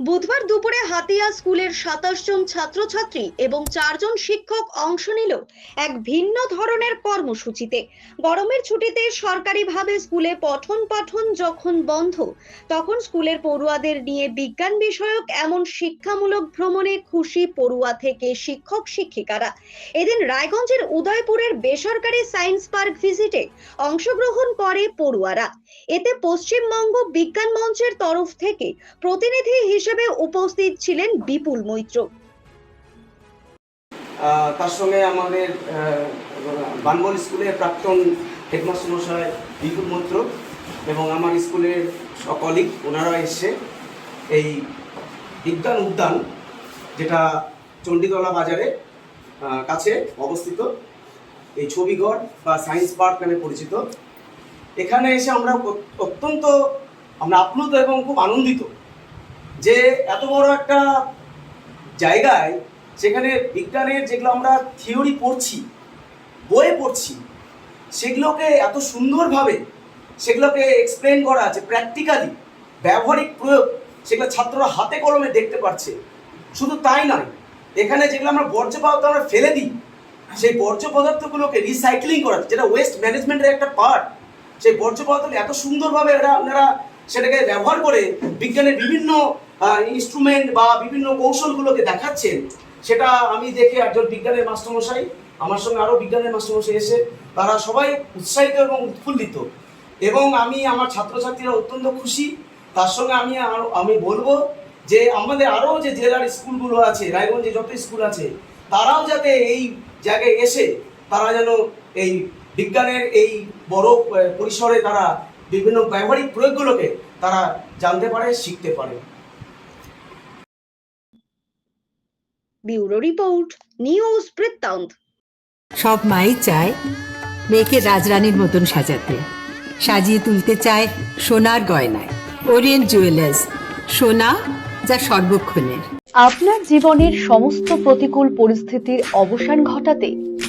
বুধবার দুপুরে হাতিয়া স্কুলের সাতাশ জন ছাত্রছাত্রী এবং চারজন শিক্ষক অংশ নিল এক ভিন্ন ধরনের কর্মসূচিতে। গরমের ছুটিতে সরকারিভাবে স্কুলে পঠন পাঠন যখন বন্ধ, তখন স্কুলের পড়ুয়াদের নিয়ে বিজ্ঞান বিষয়ক এমন শিক্ষামূলক ভ্রমণে খুশি পড়ুয়া থেকে শিক্ষক শিক্ষিকারা। এদিন রায়গঞ্জের উদয়পুরের বেসরকারি সায়েন্স পার্ক ভিজিটে অংশগ্রহণ করে পড়ুয়ারা। এতে পশ্চিমবঙ্গ বিজ্ঞান মঞ্চের তরফ থেকে প্রতিনিধি হিসেবে উপস্থিত ছিলেন বিপুল মৈত্র। তার সঙ্গে আমাদের বানবল স্কুলের প্রাক্তন হেডমাস্টার মশাই বিপুল মৈত্র এবং আমার স্কুলের সকলিক ওনারা এসছে এই বিজ্ঞান উদ্যান, যেটা চণ্ডীতলা বাজারে কাছে অবস্থিত, এই ছবিঘর বা সায়েন্স পার্ক নামে পরিচিত এখানে এসে আমরা অত্যন্ত, আমরা আপ্লুত এবং খুব আনন্দিত যে এত বড় একটা জায়গায় সেখানে বিজ্ঞানের যেগুলো আমরা থিওরি পড়ছি, বইয়ে পড়ছি, সেগুলোকে এত সুন্দরভাবে সেগুলোকে এক্সপ্লেন করা আছে প্র্যাকটিক্যালি ব্যবহারিক প্রয়োগ সেগুলো ছাত্ররা হাতে কলমে দেখতে পাচ্ছে শুধু তাই নয়, এখানে যেগুলো আমরা বর্জ্য পদার্থ আমরা ফেলে দিই, সেই বর্জ্য পদার্থগুলোকে রিসাইক্লিং করা যেটা ওয়েস্ট ম্যানেজমেন্টের একটা পার্ট সেই বর্জ্য পদার্থ এত সুন্দরভাবে এরা আপনারা সেটাকে ব্যবহার করে বিজ্ঞানের বিভিন্ন ইনস্ট্রুমেন্ট বা বিভিন্ন কৌশলগুলোকে দেখাচ্ছেন, সেটা আমি দেখে একজন বিজ্ঞানের মাস্টারমশাই, আমার সঙ্গে আরও বিজ্ঞানের মাস্টারমশাই এসে তারা সবাই উৎসাহিত এবং উৎফুল্লিত। এবং আমি, আমার ছাত্রছাত্রীরা অত্যন্ত খুশি। তার সঙ্গে আমি আমি বলব যে আমাদের আরও যে জেলার স্কুলগুলো আছে, রায়গঞ্জে যত স্কুল আছে, তারাও যাতে এই জায়গায় এসে তারা যেন এই বিজ্ঞানের এই বড় পরিসরে তারা বিভিন্ন ব্যবহারিক প্রয়োগগুলোকে তারা জানতে পারে শিখতে পারে। ব্যুরো রিপোর্ট নিউজ বৃত্তান্ত। সব মাই চায় মেয়েকে রাজরানীর মতন সাজাতে। সাজিয়ে তুলতে চায় সোনার গয়নায়। ওরিয়েন্ট জুয়েলার্স সোনা যা সর্বক্ষণের। আপনার জীবনের সমস্ত প্রতিকূল পরিস্থিতির অবসান ঘটাতে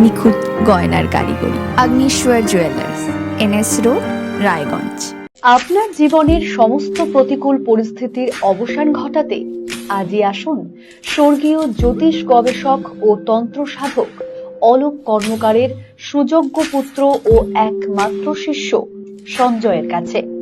নিখুঁত গয়নার কারিগরি। Agnishwar jewellers NS road, Raiganj. আপনার জীবনের সমস্ত প্রতিকূল পরিস্থিতির অবসান ঘটাতে আজই আসুন স্বর্গীয় জ্যোতিষ গবেষক ও তন্ত্র সাধক অলোক কর্মকারের সুযোগ্য পুত্র ও একমাত্র শিষ্য সঞ্জয়ের কাছে।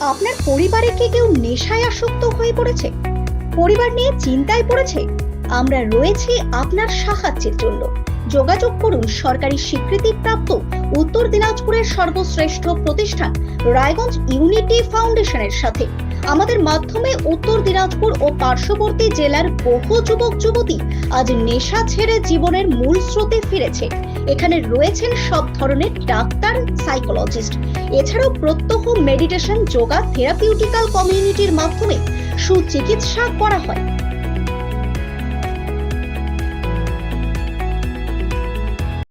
আপনার পরিবারে কি কেউ নেশায় আসক্ত হয়ে পড়েছে? পরিবার নিয়ে চিন্তায় পড়েছে? আমরা রয়েছি আপনার সাহায্যের জন্য। যোগাযোগ করুন সরকারি স্বীকৃতিপ্রাপ্ত উত্তর দিনাজপুরের সর্বশ্রেষ্ঠ প্রতিষ্ঠান রায়গঞ্জ ইউনিটি ফাউন্ডেশনের সাথে। আমাদের মাধ্যমে উত্তর দিনাজপুর ও পার্শ্ববর্তী জেলার বহু যুবক, যুবতী আজ নেশা ছেড়ে জীবনের মূল স্রোতে ফিরেছে। এখানে রয়েছেন সব ধরনের ডাক্তার, সাইকোলজিস্ট। এছাড়াও প্রত্যহ মেডিটেশন, যোগা, থেরাপিউটিক্যাল কমিউনিটির মাধ্যমে সুচিকিৎসা করা হয়।